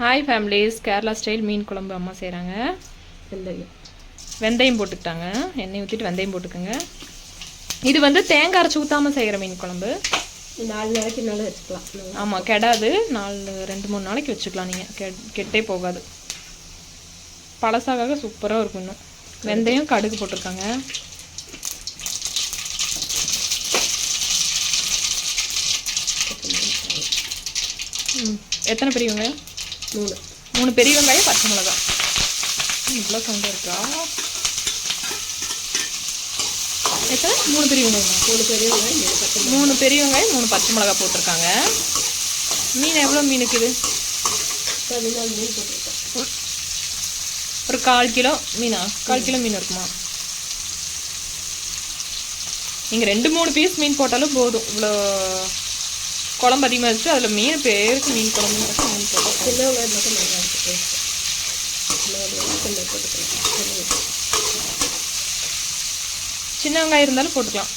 Hi families Kerala style மீன் குழம்பு அம்மா செய்கிறாங்க வெந்தயம். வெந்தயம் போட்டுக்கிட்டாங்க. எண்ணெய் ஊற்றிட்டு வெந்தயம் போட்டுக்கோங்க. இது வந்து தேங்காய் அரைச்சி ஊற்றாமல் செய்கிற மீன் குழம்பு. நாலு நாளைக்கு நல்லா வச்சுக்கலாம். ஆமாம் கெடாது. நாலு ரெண்டு மூணு நாளைக்கு வச்சுக்கலாம் நீங்கள் கெ கெட்டே போகாது. பழசாக சூப்பராக இருக்கும் இன்னும். வெந்தயம் கடுகு போட்டிருக்காங்க. எத்தனை பெரிய வெங்காயம் மூணு. மூணு பெரிய வெங்காயம் பச்சை மிளகா. இவ்வளோ சவுண்டாக இருக்கா? எத்தனை? மூணு பெரிய வெங்காயம். மூணு பெரிய வெங்காயம் மூணு பெரிய வெங்காயம் மூணு பச்சை மிளகா போட்டிருக்காங்க. மீன் எவ்வளோ மீனுக்கு இது பதினாலு மீன் போட்டிருக்கேன் ஒரு கால் கிலோ மீனா? கால் கிலோ மீன் இருக்குமா? நீங்கள் ரெண்டு மூணு பீஸ் மீன் போட்டாலும் போதும். இவ்வளோ குழம்பு அதிகமாக வச்சு அதில் மீன் பேருக்கு மீன் குழம்பு மீன் போட்டோம் சின்ன வெங்காயம் மட்டும் நல்லா இருக்கு. சின்ன வெங்காயம் இருந்தாலும் போட்டுக்கலாம்.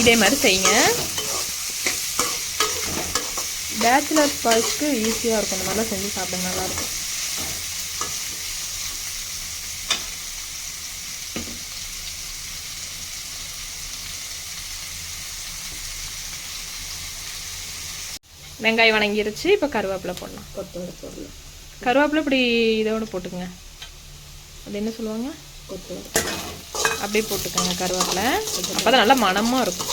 இதே மாதிரி செய்யுங்க. பேச்சுலர்ஸ் பாய்ஸ்க்கு ஈஸியாக இருக்கும். இந்த மாதிரிலாம் செஞ்சு சாப்பிடுங்க நல்லாயிருக்கும் வெங்காயம் வணங்கிருச்சு இப்போ கருவேப்பிலை போடலாம் கொத்தமல்லி போடணும். கருவேப்பிலை இப்படி இதோட போட்டுக்குங்க. அது என்ன சொல்லுவாங்க? கொத்தமல்லி. அப்படியே போட்டுக்கோங்க கருவேப்பிலை. அப்போ தான் நல்லா மணமாக இருக்கும்.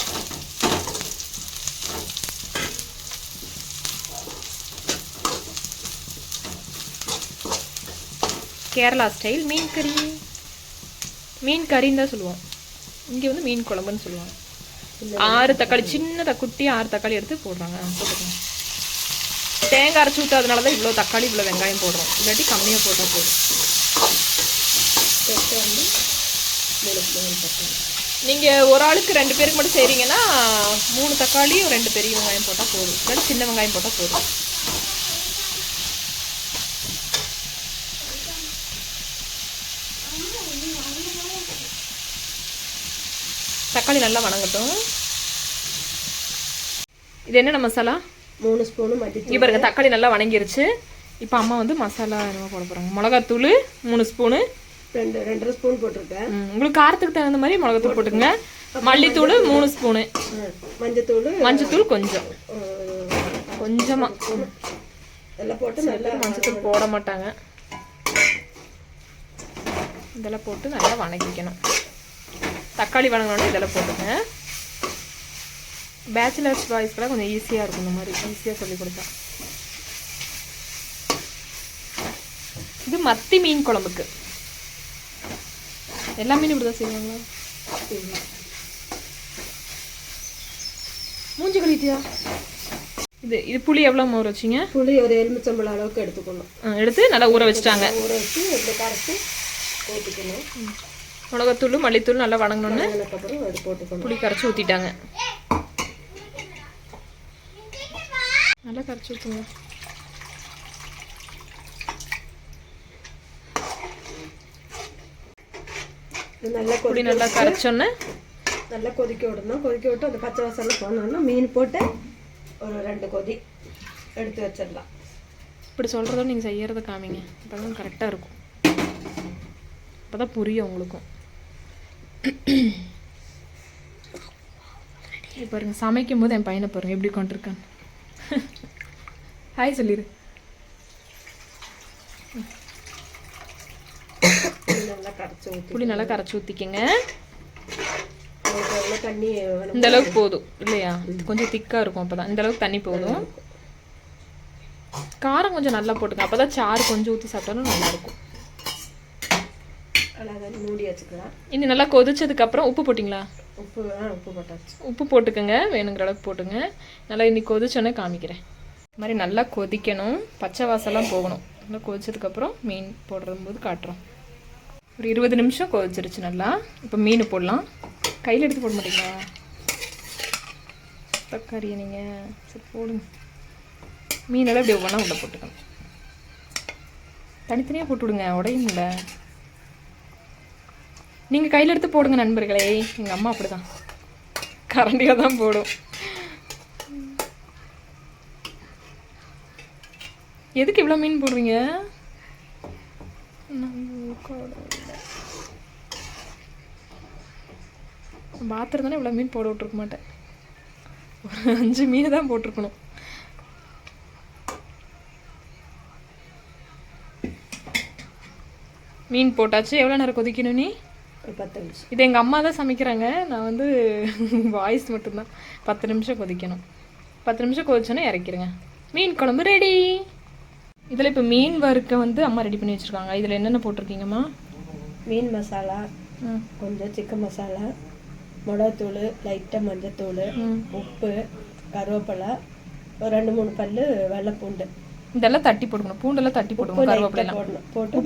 கேரளா ஸ்டைல் மீன் கறி. மீன் கறின்னு தான் சொல்லுவோம். இங்கே வந்து மீன் குழம்புன்னு சொல்லுவாங்க. ஆறு தக்காளி சின்னதாக குட்டி ஆறு தக்காளி எடுத்து போடுறாங்க. போட்டுக்கோங்க. தேங்காய் அரைச்சி ஊற்றாதனால தான் இவ்வளோ தக்காளி இவ்வளோ வெங்காயம் போடுறோம். இல்லாட்டி கம்மியாக போட்டால் போதும். நீங்கள் ஒரு ஆளுக்கு ரெண்டு பேருக்கு மட்டும் செய்கிறீங்கன்னா மூணு தக்காளி ஒரு ரெண்டு பெரிய வெங்காயம் போட்டால் போதும். இல்லாட்டி சின்ன வெங்காயம் போட்டால் போதும். தக்காளி நல்லா வணங்கட்டும். இது என்னென்ன மசாலா? மூணு ஸ்பூனு மஞ்சள் இங்கே பாருங்க தக்காளி நல்லா வணங்கிருச்சு. இப்போ அம்மா வந்து மசாலா என்னமோ போட போகிறாங்க மிளகாத்தூள் மூணு ஸ்பூனு. ரெண்டு ரெண்டரை ஸ்பூன் போட்டிருக்கேன். உங்களுக்கு காரத்துக்கு தகுந்த மாதிரி மிளகாத்தூள் போட்டுக்கோங்க. மல்லித்தூள் மூணு ஸ்பூனு. மஞ்சத்தூள். மஞ்சத்தூள் கொஞ்சம். ம், கொஞ்சமா. எல்லாம் போட்டு நல்லா மஞ்சத்தூள் போட மாட்டாங்க. இதெல்லாம் போட்டு நல்லா வணக்கிக்கணும். தக்காளி வணங்கணும்னு இதெல்லாம் போட்டுங்க பேச்சுலர்ஸ் பாய்ஸ்க்கெல்லாம் கொஞ்சம் ஈஸியாக இருக்கும் இந்த மாதிரி. ஈஸியாக சொல்லி கொடுத்தா. இது மத்தி மீன் குழம்புக்கு. எல்லா மீனும் இப்படி தான் செய்வாங்களா மூஞ்சி கழித்தியா இது இது புளி எவ்வளோ ஊற வச்சிங்க? புளி ஒரு எலுமிச்சம்பழம் அளவுக்கு எடுத்துக்கணும். எடுத்து நல்லா ஊற வச்சுட்டாங்க. ஊற வச்சு இந்த கரைச்சி ஊற்றிக்கணும் மிளகாத்தூள் மல்லித்தூள் நல்லா வணங்கணுன்னு புளி கரைச்சி ஊற்றிட்டாங்க நல்லா கரைச்சி ஊற்றுங்க நல்லா புளி கொதி நல்லா கரைச்சோன்னே நல்லா கொதிக்க விடணும். கொதிக்க விட்டு அந்த பச்சை வாசனை போனோன்னா மீன் போட்டு ஒரு ரெண்டு கொதி எடுத்து வச்சிடலாம். இப்படி சொல்கிறதோட நீங்கள் செய்யறத காமிங்க. அப்போ தான் கரெக்டாக இருக்கும். அப்போ தான் புரியும் உங்களுக்கும். பாருங்கள் பாருங்க சமைக்கும் போது என் பையனை பாருங்க எப்படி கொண்டிருக்கான் ஹாய் சொல்லிடு புளி நல்லா கரைச்சி ஊற்றிக்கங்க தண்ணி இந்த அளவுக்கு போதும் இல்லையா? கொஞ்சம் திக்காக இருக்கும் அப்போ தான் இந்த அளவுக்கு தண்ணி போதும். காரம் கொஞ்சம் நல்லா போட்டுங்க அப்போ தான் சாறு கொஞ்சம் ஊற்றி சாப்பிட்டாலும் நல்லாயிருக்கும் இருக்கும். மூடி வச்சுக்கலாம். இனி நல்லா கொதிச்சதுக்கப்புறம் உப்பு போட்டிங்களா? உப்பு உப்பு போட்டாச்சு. உப்பு போட்டுக்கோங்க வேணுங்கிற அளவுக்கு போட்டுங்க. நல்லா இன்னி கொதிச்சோன்னே காமிக்கிறேன். இது மாதிரி நல்லா கொதிக்கணும். பச்சை வாசலாம் போகணும். நல்லா கொதிச்சதுக்கப்புறம் மீன் போடும்போது காட்டுறோம். ஒரு இருபது நிமிஷம் கொதிச்சிருச்சு நல்லா. இப்போ மீன் போடலாம். கையில் எடுத்து போட மாட்டீங்களா? தக்காரியை நீங்கள் சரி போடுங்க. மீனெல்லாம் இப்படி ஒவ்வொன்றா உள்ள போட்டுக்கணும். தனித்தனியாக போட்டு விடுங்க. உடையும்ல. நீங்கள் கையில் எடுத்து போடுங்க நண்பர்களே. எங்கள் அம்மா அப்படிதான். கரண்டியாக தான் போடும். எதுக்கு இவ்வளோ மீன் போடுறீங்க பாத்திரம் தானே இவ்வளோ மீன் போட விட்ருக்க மாட்டேன். ஒரு அஞ்சு மீன் தான் போட்டிருக்கணும். மீன் போட்டாச்சு. எவ்வளோ நேரம் கொதிக்கணும் நீ? ஒரு பத்து நிமிஷம். இது எங்கள் அம்மா தான் சமைக்கிறாங்க. நான் வந்து வாய்ஸ் மட்டும்தான். பத்து நிமிஷம் கொதிக்கணும். பத்து நிமிஷம் கொதிச்சோன்னே இறக்கிடுங்க மீன் குழம்பு ரெடி இதில் இப்போ மீன் வறுக்க வந்து அம்மா ரெடி பண்ணி வச்சுருக்காங்க. இதில் என்னென்ன போட்டிருக்கீங்கம்மா? மீன் மசாலா கொஞ்சம் சிக்கன் மசாலா மிளகாத்தூள் லைட்டாக மஞ்சத்தூள். உப்பு கருவேப்பிலை ஒரு ரெண்டு மூணு பல்லு வெள்ளைப்பூண்டு. இதெல்லாம் தட்டி போட்டுக்கணும் பூண்டெல்லாம் தட்டி போட்டுக்கணும் கருவேப்பிலை போட்டு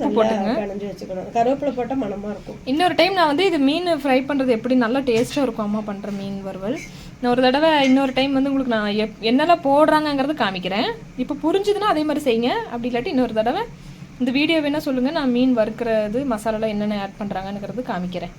வச்சுக்கணும். கருவேப்பிலை போட்டால் மணமாக இருக்கும். இன்னொரு டைம் நான் வந்து இது மீன் ஃப்ரை பண்ணுறது எப்படி நல்லா டேஸ்ட்டாக இருக்கும் அம்மா பண்ணுற மீன் வறுவல். நான் ஒரு தடவை இன்னொரு டைம் வந்து உங்களுக்கு நான் எப் என்னெல்லாம் போடுறாங்கங்கிறது காமிக்கிறேன். இப்போ புரிஞ்சுதுன்னா அதே மாதிரி செய்யுங்க. அப்படி இல்லாட்டி இன்னொரு தடவை இந்த வீடியோ வேணால் சொல்லுங்கள் நான் மீன் வறுக்கிறது மசாலாலாம் என்னென்ன ஆட் பண்ணுறாங்கங்கிறது காமிக்கிறேன்.